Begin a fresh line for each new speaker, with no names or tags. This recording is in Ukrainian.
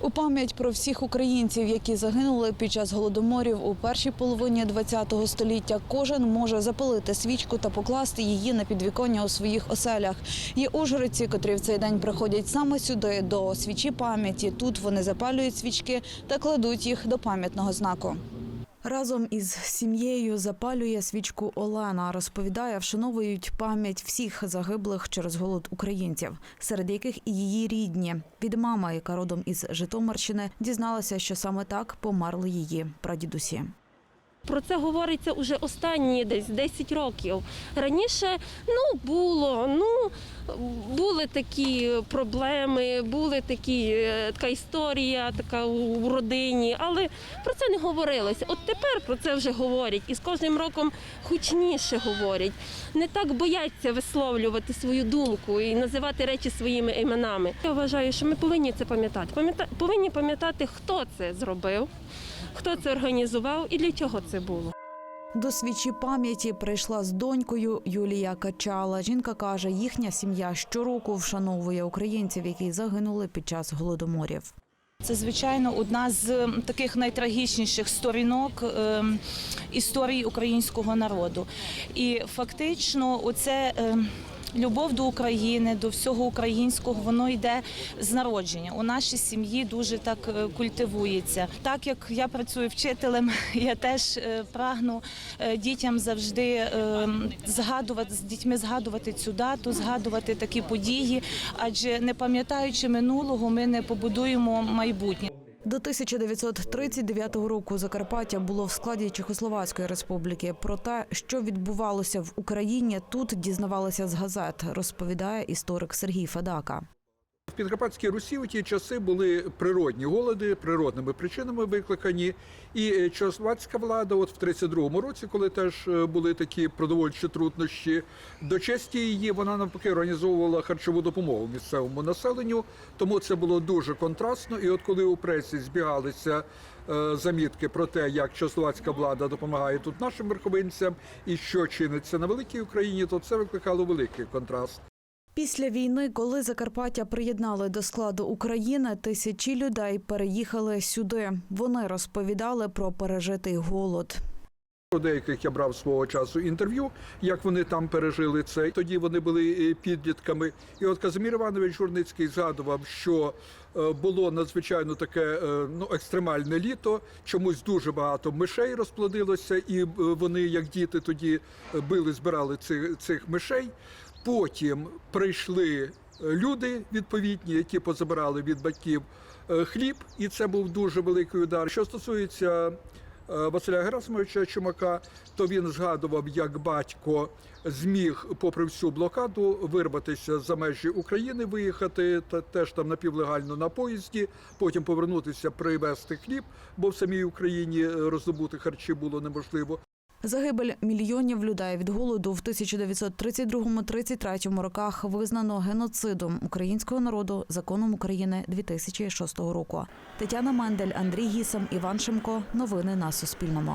У пам'ять про всіх українців, які загинули під час голодоморів у першій половині ХХ століття, кожен може запалити свічку та покласти її на підвіконня у своїх оселях. Є ужгородці, котрі в цей день приходять саме сюди до свічі пам'яті. Тут вони запалюють свічки та кладуть їх до пам'ятного знаку. Разом із сім'єю запалює свічку Олена. Розповідає, вшановують пам'ять всіх загиблих через голод українців, серед яких і її рідні. Від мами, яка родом із Житомирщини, дізналася, що саме так померли її прадідусі.
Про це говориться уже останні десь 10 років. Раніше ну було, ну були такі проблеми, були такі е, така історія, така у родині, але про це не говорилося. От тепер про це вже говорять, і з кожним роком гучніше говорять. Не так бояться висловлювати свою думку і називати речі своїми іменами. Я вважаю, що ми повинні це пам'ятати. Пам'ята- повинні пам'ятати, хто це зробив, хто це організував і для чого це було.
До свічі пам'яті прийшла з донькою Юлія Качала. Жінка каже, їхня сім'я щороку вшановує українців, які загинули під час голодоморів.
Це звичайно одна з таких найтрагічніших сторінок ем, історії українського народу. І фактично, оце ем, любов до України, до всього українського, воно йде з народження. У нашій сім'ї дуже так е, культивується. Так як я працюю вчителем, я теж е, прагну е, дітям завжди згадувати з дітьми згадувати цю дату, згадувати такі події, адже не пам'ятаючи минулого, ми не побудуємо майбутнє.
До 1939 року Закарпаття було в складі Чехословацької республіки. Про те, що відбувалося в Україні, тут дізнавалися з газет, розповідає історик Сергій Федака.
Підкарпатській Русі у ті часи були природні голоди, природними причинами викликані. І е, влада, от в 32-му році, коли теж е, були такі продовольчі труднощі, до честі її вона навпаки організовувала харчову допомогу місцевому населенню. Тому це було дуже контрастно. І от коли у пресі збігалися е, замітки про те, як чехословацька влада допомагає тут нашим верховинцям і що чиниться на великій Україні, то це викликало великий контраст.
Після війни, коли Закарпаття приєднали до складу України, тисячі людей переїхали сюди. Вони розповідали про пережитий голод.
У деяких я брав свого часу інтерв'ю, як вони там пережили це. Тоді вони були е, підлітками. І от Казимір Іванович Журницький згадував, що е, було надзвичайно таке е, ну екстремальне літо. Чомусь дуже багато мишей розплодилося, і вони, як діти, тоді били, збирали цих, цих мишей. Потім прийшли е, люди відповідні, які позабирали від батьків е, хліб, і це був дуже великий удар. Що стосується е, Василя Герасимовича Чумака, то він згадував, як батько зміг, попри всю блокаду, вирватися за межі України, виїхати та теж там напівлегально на поїзді, потім повернутися, привезти хліб, бо в самій Україні роздобути харчі було неможливо.
Загибель мільйонів людей від голоду в 1932-33 роках визнано геноцидом українського народу законом України 2006 року. Тетяна Мендель, Андрій Гісам, Іван Шимко. Новини на Суспільному.